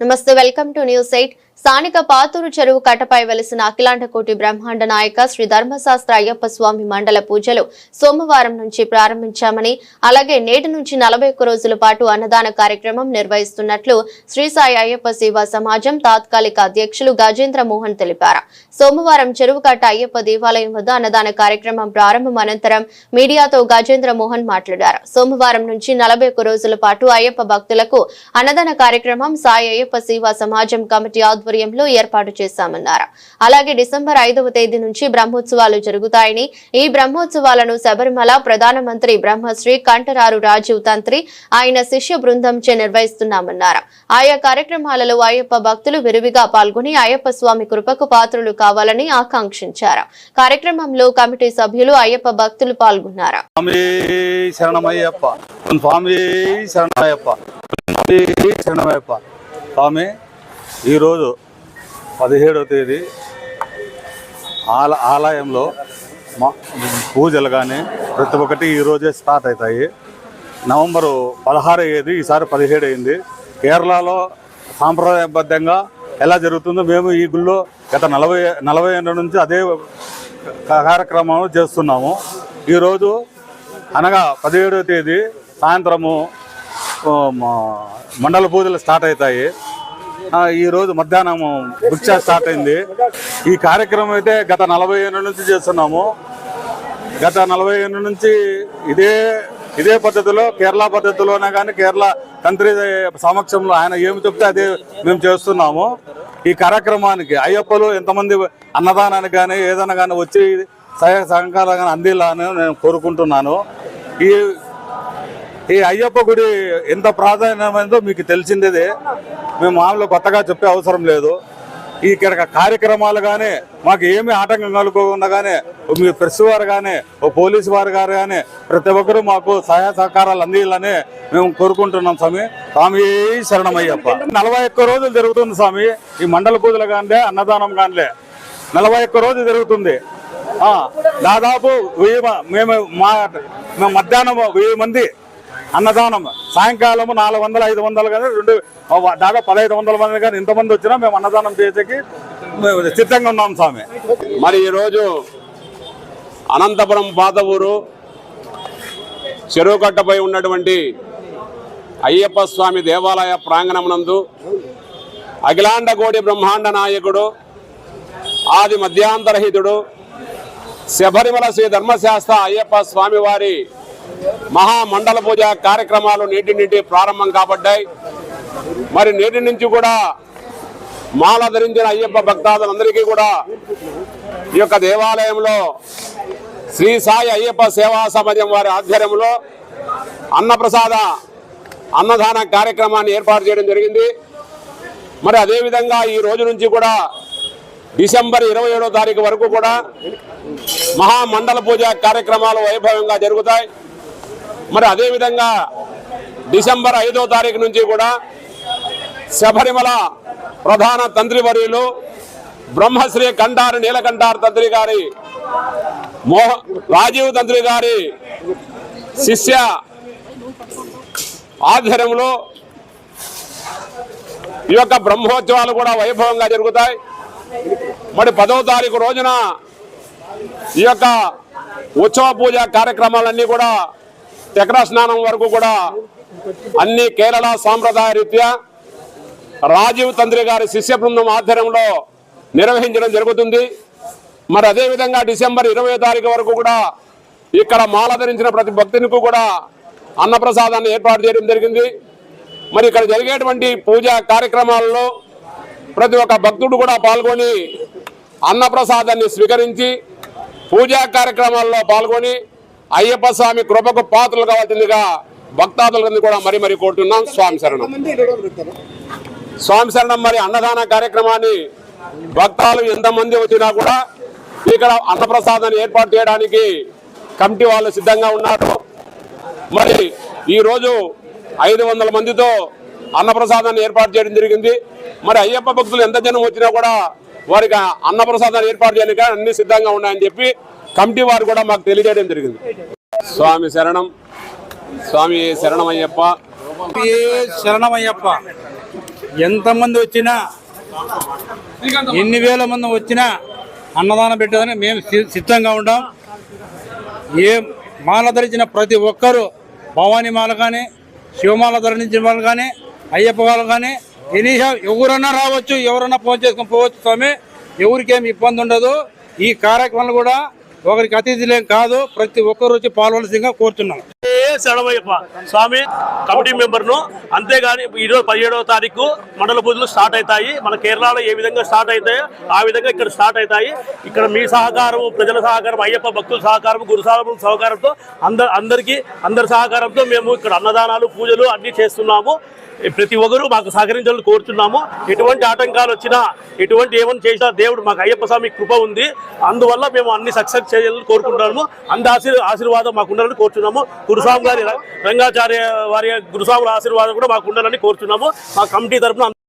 నమస్తే welcome to news eight స్థానిక పాతూరు చెరువు కట్టపై వెలిసిన అఖిలాండకోటి బ్రహ్మాండ నాయక శ్రీ ధర్మశాస్త్ర అయ్యప్ప స్వామి మండల పూజలు సోమవారం నుంచి ప్రారంభించామని అలాగే నేటి నుంచి నలభై ఒక్క రోజుల పాటు అన్నదాన కార్యక్రమం నిర్వహిస్తున్నట్లు శ్రీ సాయి అయ్యప్ప సేవా సమాజం తాత్కాలిక అధ్యక్షులు గజేంద్ర మోహన్ తెలిపారు. సోమవారం చెరువు కట్ట అయ్యప్ప దేవాలయం వద్ద అన్నదాన కార్యక్రమం ప్రారంభం అనంతరం మీడియాతో గజేంద్ర మోహన్ మాట్లాడారు. సోమవారం నుంచి నలభై ఒక్క రోజుల పాటు అయ్యప్ప భక్తులకు అన్నదాన కార్యక్రమం సాయి అయ్యప్ప సేవా సమాజం కమిటీ ఆధ్వర్యంలో ఏర్పాటు చేశామన్నారు. అలాగే డిసెంబర్ ఐదవ తేదీ నుంచి బ్రహ్మోత్సవాలు జరుగుతాయని ఈ బ్రహ్మోత్సవాలను శబరిమల ప్రధానమంత్రి బ్రహ్మశ్రీ కంఠరారు రాజీవ్ తంత్రి ఆయన శిష్య బృందంచే నిర్వహిస్తున్నామన్నారు. ఆయా కార్యక్రమాలలో అయ్యప్ప భక్తులు విరివిగా పాల్గొని అయ్యప్ప స్వామి కృపకు పాత్రులు కావాలని ఆకాంక్షించారు. కార్యక్రమంలో కమిటీ సభ్యులు అయ్యప్ప భక్తులు పాల్గొన్నారు. స్వామి శరణమయ్యప్ప. స్వామి ఈరోజు పదిహేడవ తేదీ ఆల ఆలయంలో మా పూజలు కానీ ప్రతి ఒక్కటి ఈరోజే స్టార్ట్ అవుతాయి నవంబరు పదహారు అయ్యేది ఈసారి పదిహేడు అయింది. కేరళలో సాంప్రదాయబద్ధంగా ఎలా జరుగుతుందో మేము ఈ గుళ్ళో గత నలభై నలభై ఏళ్ళ నుంచి అదే క- కార్యక్రమం చేస్తున్నాము. ఈరోజు అనగా పదిహేడవ తేదీ సాయంత్రము మండల పూజలు స్టార్ట్ అవుతాయి ఈరోజు మధ్యాహ్నం భిక్ష స్టార్ట్ అయింది. ఈ కార్యక్రమం అయితే గత నలభై ఏళ్ళ నుంచి చేస్తున్నాము. గత నలభై ఏళ్ళ నుంచి ఇదే ఇదే పద్ధతిలో కేరళ పద్ధతిలోనే కానీ కేరళ తంత్రి సమక్షంలో ఆయన ఏమి చెప్తే అదే మేము చేస్తున్నాము. ఈ కార్యక్రమానికి అయ్యప్పలు ఎంతమంది అన్నదానానికి కానీ ఏదైనా కానీ వచ్చి సహాయ సహకారం కానీ అందిలాని నేను కోరుకుంటున్నాను. ఈ ఈ అయ్యప్ప గుడి ఎంత ప్రాధాన్యమైనదో మీకు తెలిసిందేదే. మేము మామూలు కొత్తగా చెప్పే అవసరం లేదు. ఈ ఇక్కడ కార్యక్రమాలు కానీ మాకు ఏమి ఆటంకం కలుకోకుండా కానీ మీ ప్రెస్ వారు కానీ ఓ పోలీసు వారు గారు కానీ ప్రతి ఒక్కరూ మాకు సహాయ సహకారాలు అందియాలని మేము కోరుకుంటున్నాం స్వామి. స్వామి శరణమయ్యప్ప. నలభై ఒక్క రోజులు జరుగుతుంది స్వామి. ఈ మండల పూజలు కానిలే అన్నదానం కానిలే నలభై ఒక్క రోజు జరుగుతుంది. దాదాపు వెయ్యి మేము మా మేము మధ్యాహ్నం వెయ్యి మంది అన్నదానం. సాయంకాలం నాలుగు వందలు ఐదు వందలు కానీ రెండు దాదాపు పదహైదు వందల మంది కానీ ఇంతమంది వచ్చినా మేము అన్నదానం చేసేకి సిద్ధంగా ఉన్నాం స్వామి. మరి ఈరోజు అనంతపురం పాత ఊరు చెరువు కట్టపై ఉన్నటువంటి అయ్యప్ప స్వామి దేవాలయ ప్రాంగణమునందు అఖిలాండకోటి బ్రహ్మాండ నాయకుడు ఆది మధ్యాంతరహితుడు శబరిమల శ్రీ ధర్మశాస్త్ర అయ్యప్ప స్వామివారి మహామండల పూజ కార్యక్రమాలు నేటి నుండి ప్రారంభం కాబడ్డాయి. మరి నేటి నుంచి కూడా మాల ధరించిన అయ్యప్ప భక్తాదులందరికీ కూడా ఈ యొక్క దేవాలయంలో శ్రీ సాయి అయ్యప్ప సేవా సమాజం వారి ఆధ్వర్యంలో అన్నప్రసాద అన్నదాన కార్యక్రమాన్ని ఏర్పాటు చేయడం జరిగింది. మరి అదేవిధంగా ఈ రోజు నుంచి కూడా డిసెంబర్ ఇరవై ఏడో తారీఖు వరకు కూడా మహామండల పూజ కార్యక్రమాలు వైభవంగా జరుగుతాయి. మరి అదేవిధంగా డిసెంబర్ ఐదో తారీఖు నుంచి కూడా శబరిమల ప్రధాన తంత్రి వర్యులు బ్రహ్మశ్రీ కంఠారు నీలకంఠారు తంత్రి గారి మోహ రాజీవ్ తంత్రి గారి శిష్య ఆధ్వర్యంలో ఈ యొక్క బ్రహ్మోత్సవాలు కూడా వైభవంగా జరుగుతాయి. మరి పదో తారీఖు రోజున ఈ యొక్క ఉత్సవ పూజ కార్యక్రమాలన్నీ కూడా చక్ర స్నానం వరకు కూడా అన్ని కేరళ సాంప్రదాయ రీత్యా రాజీవ్ తంత్రి గారి శిష్య బృందం ఆధ్వర్యంలో నిర్వహించడం జరుగుతుంది. మరి అదేవిధంగా డిసెంబర్ ఇరవై తారీఖు వరకు కూడా ఇక్కడ మాల ధరించిన ప్రతి భక్తునికి కూడా అన్నప్రసాదాన్ని ఏర్పాటు చేయడం జరిగింది. మరి ఇక్కడ జరిగేటువంటి పూజా కార్యక్రమాలలో ప్రతి ఒక్క భక్తుడు కూడా పాల్గొని అన్నప్రసాదాన్ని స్వీకరించి పూజా కార్యక్రమాల్లో పాల్గొని అయ్యప్ప స్వామి కృపకు పాత్రలు కావాల్సిందిగా భక్తాదులందరినీ కూడా మరి మరి కోరుతున్నాం. స్వామి శరణం. స్వామి శరణం మరి అన్నదాన కార్యక్రమాన్ని భక్తాలు ఎంతమంది వచ్చినా కూడా ఇక్కడ అన్నప్రసాదాన్ని ఏర్పాటు చేయడానికి కమిటీ వాళ్ళు సిద్ధంగా ఉన్నారు. మరి ఈ రోజు ఐదు వందల మందితో అన్నప్రసాదాన్ని ఏర్పాటు చేయడం జరిగింది. మరి అయ్యప్ప భక్తులు ఎంత జనం వచ్చినా కూడా వారికి అన్నప్రసాదాన్ని ఏర్పాటు చేయడానికి అన్ని సిద్ధంగా ఉన్నాయని చెప్పి కమిటీ వారు కూడా మాకు తెలియజేయడం జరిగింది. స్వామి శరణం స్వామి శరణమయ్యప్ప. ఏ శరణమయ్యప్ప? ఎంతమంది వచ్చినా ఎన్ని వేల మంది వచ్చినా అన్నదానం పెట్టేదని మేము సి- సిద్ధంగా ఉంటాం ఏ మాల ధరించిన ప్రతి ఒక్కరూ భవానీ మాల కానీ శివమాల ధరించిన వాళ్ళు కానీ అయ్యప్ప వాళ్ళు కానీ ఎనీ ఎవరన్నా రావచ్చు ఎవరన్నా ఫోన్ చేసుకొని పోవచ్చు స్వామి. ఎవరికేమి ఇబ్బంది ఉండదు. ఈ కార్యక్రమాలు కూడా ఒకరికి అతిథిలేం కాదు ప్రతి ఒక్కరు వచ్చి పాల్గొనవలసిందిగా కోరుతున్నాం శరణమయ్యప్ప స్వామి కమిటీ మెంబర్ను. అంతేగాని ఈరోజు పదిహేడవ తారీఖు మండల పూజలు స్టార్ట్ అవుతాయి. మన కేరళలో ఏ విధంగా స్టార్ట్ అవుతాయో ఆ విధంగా ఇక్కడ స్టార్ట్ అవుతాయి. ఇక్కడ మీ సహకారం ప్రజల సహకారం అయ్యప్ప భక్తుల సహకారం గురు సహకారంతో అందరు అందరికీ అందరి సహకారంతో మేము ఇక్కడ అన్నదానాలు పూజలు అన్ని చేస్తున్నాము. ప్రతి ఒక్కరూ మాకు సహకరించాలని కోరుతున్నాము. ఎటువంటి ఆటంకాలు వచ్చినా ఎటువంటి ఏమైనా చేసినా దేవుడు మాకు అయ్యప్ప స్వామి కృప ఉంది. అందువల్ల మేము అన్ని సక్సెస్ చేయాలని కోరుకుంటున్నాము. అంత ఆశీర్వాదం మాకు ఉండాలని కోరుతున్నాము. గురుస్వామి గారి రంగాచార్య వారి గురుస్వాముల ఆశీర్వాదం కూడా మాకు ఉండాలని కోరుతున్నాము మా కమిటీ తరఫున